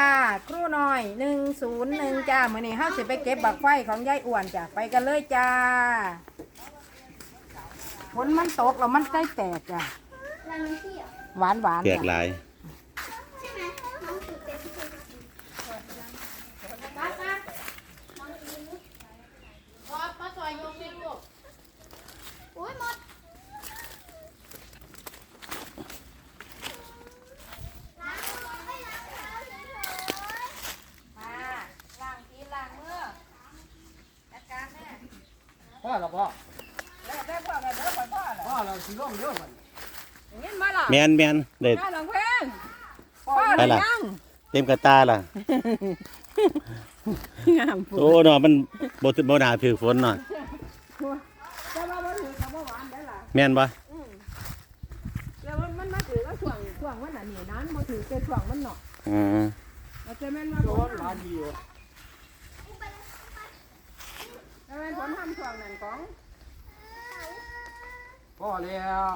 จ้าครูน้อยหนึ่งศูนย์หนึ่งจ้ามื่อนี้เฮาสิไปเก็บบักไฟของยายอ้วนจ้ะไปกันเลยจ้าฝนมันตกแล้วมันใกล้แตกจ้ะหวานหวานแตจ้ะกหลายหมด มาล้างทีล้างมือจัดการแม่ พ่อเราพ่อ แล้วได้พ่อกันเด้อพ่อพ่อเหรอพ่อเราสิร่มเยอะมันยินมาล่ะแมนแมนเด็ดพ่อหลวงเพลงพ่อไปหรือล่ะ ยังเต็มกระตาล่ะ งามโอ้เนาะมันบ่ถึบ่น่าถือฝนเนาะแต่ว่าบ่ถือกับบ่หวานได้ล่ะแม่นบ่แล้วมันมันมาถือก็ช่วงช่วงมันอันนี้นั้นบ่ถือแต่ช่วงมันเนาะอืมแล้วแต่แม่นว่าโดบ่นหลานดีอยู่ แต่แม่นผลทำช่วงนั้นของพ่อแล้ว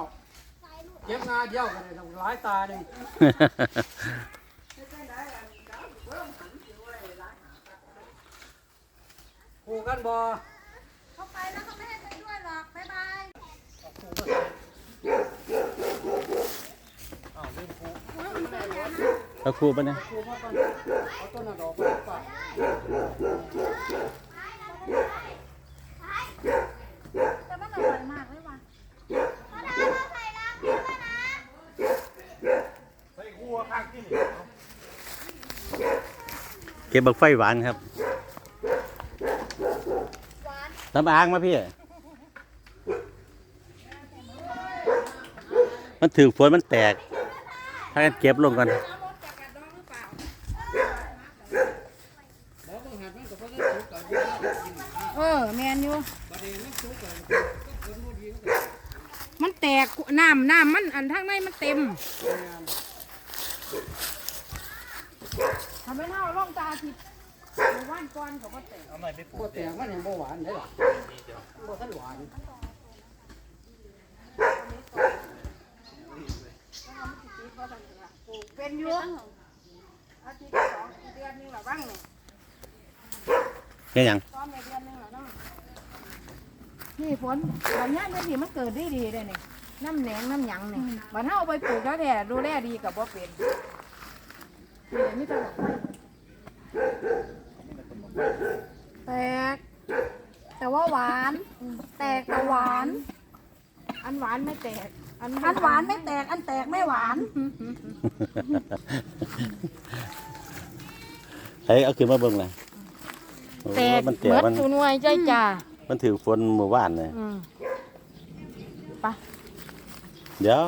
เก็บงาเดียวกันเลยหลายตาหนึ่งผูกกันบ่เข้าไปแล้วเขาไม่ให้ไปด้วยหรอกบ๊ายบายอ้าวลืมผูกเอาครูปะเนี่ย ผูกมาก่อนเอาต้นน่ะดอกมาป่ะ แต่มันอร่อยมากเลยว่ะพ่อดาวเราใส่รางนี้ด้วยนะ ใส่หัวข้างที่นี่ เก็บบักไฟหวานครับน้ำอ้างมาพี่ มันถือฝนมันแตก ถ้ากันเก็บลงกันเออแมนอยู่ มันแตกน้ำน้ำมันอันทางในมันเต็ม ทำให้เฮาล่องตาทิพย์หมู่บ้านก่อนเขาก็แตกบ่แตกมันยังบ่หวานได้หรอบ่ทันหวานปลูกเป็นอยู่อาทิตย์ละสองเดือนหนึงละบ้างเนี่ยแค่หยังซ้อมในเดือนหนึงละเนาะนี่ฝนตอนนี้มันดีมันเกิดได้ดีเลยนี่น้ำแหนงน้ำหยังนี่บัดเฮาเอาไปปลูกแล้วแท้ดูแลดีกับบ่เป็น นี่มีแต่ดอกไม้แตก แต่ว่าหวาน แตกแต่หวาน อันหวานไม่แตกอันอันหวานไม่แตก อันแตกไม่หวาน เฮ้ยเอาขึ้นมาเบิ่งเลยโอ้แตกมันแตเบิกดมันตัวหน่วยใจจ้า มันถือฝนเมื่อวานเลยอืมเดี๋ยว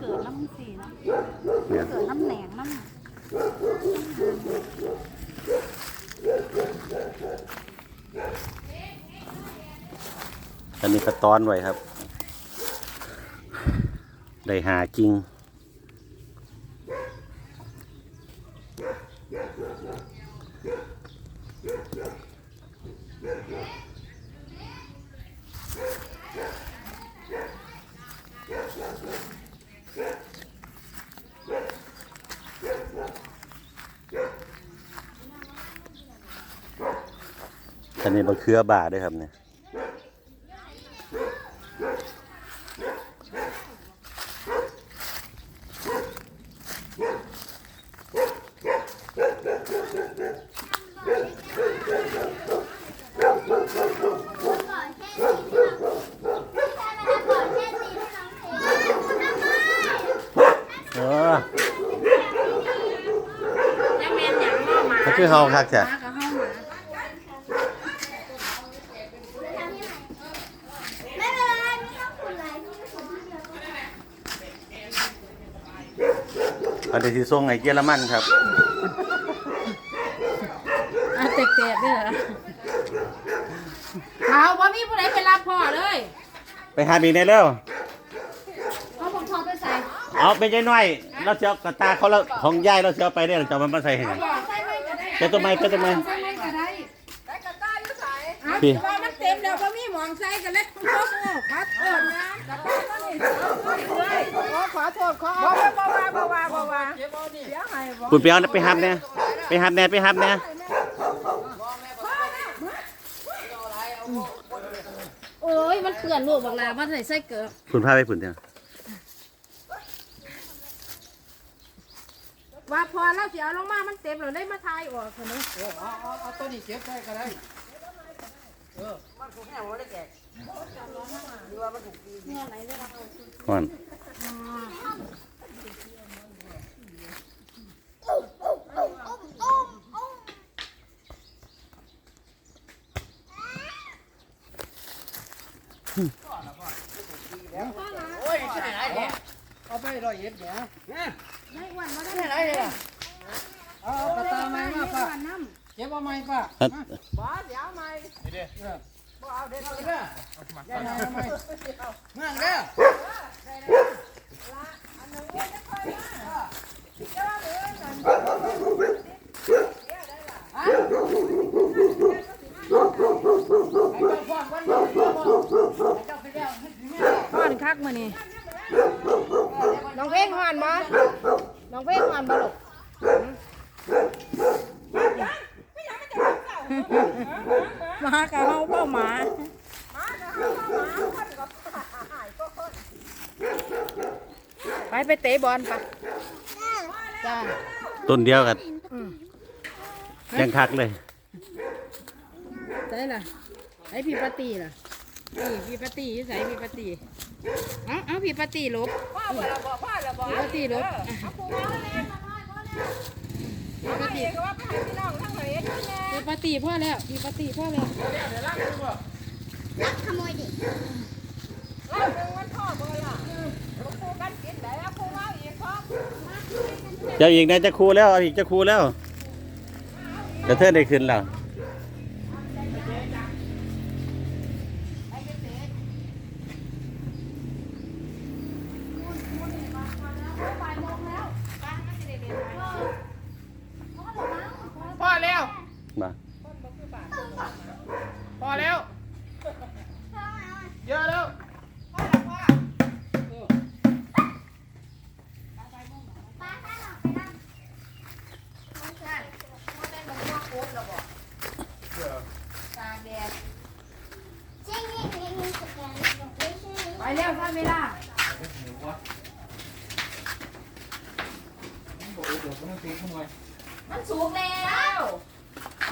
เกิดน้ำสีนะ เนี่ย เกิดน้ำแหนงน้ำ อันนี้ก็ต้อนไว้ครับ ได้หาจริง อันนี้มะเขือบาด้วยครับเนี่ย เออ ยังแม่นหยังเนาะหมา ก็ คือเฮาคักจ้ะหมากับเฮาหมาไม่เป็นไรไม่ต้องขุดไหลที่ขุดที่เดียวก็ได้อันนี้ที่ส่งไอ้เยอรมันครับ อะแตกๆเด้อเอาบ่มีผู้ใดไปรับพ่อเลยไปหาบีในเร็วเอาผมทอไปใส่เอาไปใจน้อย เราจะเอากระตาเขาแล้วของยายเราจะเอาไปได้เราจะเอามันมาใส่ให้หน่อยบอ ไว้ก็ได้ไปต้นไม้ไปต้นไม้ใส่ไว้ก็ได้ได้กระต้าอยู่ใส่เอาพี่ว่ามันเต็มแล้วบ่มีหมองใส่กันเลยขอโทษขอโทษนะขอโทษขอบ่บ่ว่าบ่ว่าบ่ว่าเก็บเอานี่เสียหายบ่คุณไปเอาไปหับแน่ไปหับแน่ไปหับแน่โอ้ยมันเปื่อนลูกบักลามันใส่ไส้เกิบคุณพาไปผุนเดียว ว่าพอเราสิเอาลงมา มันเต็มแล้วได้มาทายออกเถอะนะเออเอาเอาเอาตัวนี้เก็บไว้ก็ได้ เออก่อนโอ้ยใช่ไหนเนี่ยเอาไปร้อยเอ็ดเนี่ยนะ ไม่อ้วนมาได้ไหนเนี่ยเอาเอากระตาไม้มาป่ะเก็บเอาไม้ป่ะอันบ่เดี๋ยวใหม่บ่เอาเด็ดเอาเด้อได้ไหมเอาไม้เมืองเด้อฮ้อนคักมื้อนี้น้องเพลงฮ้อนบ่น้องเพลงฮ้อนบ่ลูกหมากะเฮาเป้าหมา ไปไปเตะบอลไปจ้าต้นเดียวกันอืมยังคักเลยใส่ล่ะไอ้พี่ปาตีล่ะนี่พี่ปาตีอยู่ใส่พี่ปาตีเอ้าเอ้าพี่ปาตีลบพ่อละบ่พ่อละบ่พี่ปาตีลบพี่ปาตีก็ว่าไปให้พี่น้องทั้งหลายพี่ปาตีพ่อแล้วพี่ปาตีพ่อแล้วขโมยดิ เจ้าอีกนะจะครูแล้วเอาอีกจะครูแล้วจะเทิดได้ขึ้นแล้วพ่อแล้วมา พอแล้ว เยอะแล้ว เจ๊งเจ๊งเจ๊งเจ๊งสแกนไม่ใช่ ไปแล้วท่านเวลา บอกเดี๋ยว มันตีขโมยมันสุกแล้ว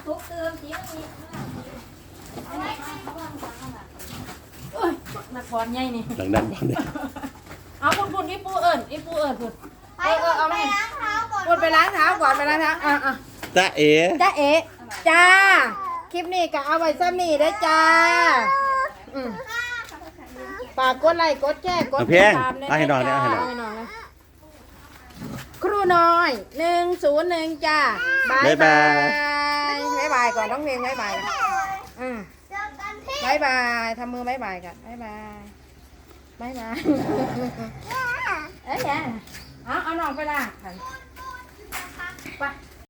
สุกเติมสีมันมีเอาไว้ให้เขาวางวางข้างหลังเอ้ยนักบอลใหญ่นี่ หลังดันบอลเนี่ยเอาคุณคุณอีปูเอิญอีปูเอิญคุณไปก่อนไปล้างเท้าก่อนคุณไปล้างเท้าก่อนไปล้างเท้าอะอะจ้าเอ๋จ้าเอ๋จ้า คลิปนี้ก็เอาไว้ซ้ำนี่ได้อจ้าอืมฝากกดไลค์กดแชร์กดเอาเพียงติดตามด้วยเอาให้น้องเนี่ยจ้าเอาให้น้องให้น้องนะ ครูน้อยหนึ่งศูนย์หนึ่งจ้าบายบ๊ายบายบายบายก่อนน้องเพลงบายบายก่อนอืมเจอกันที่บายบายทำมือบายบายกันบายบายบายบายเอ้ยแย่เอาเอาน้องไปละไป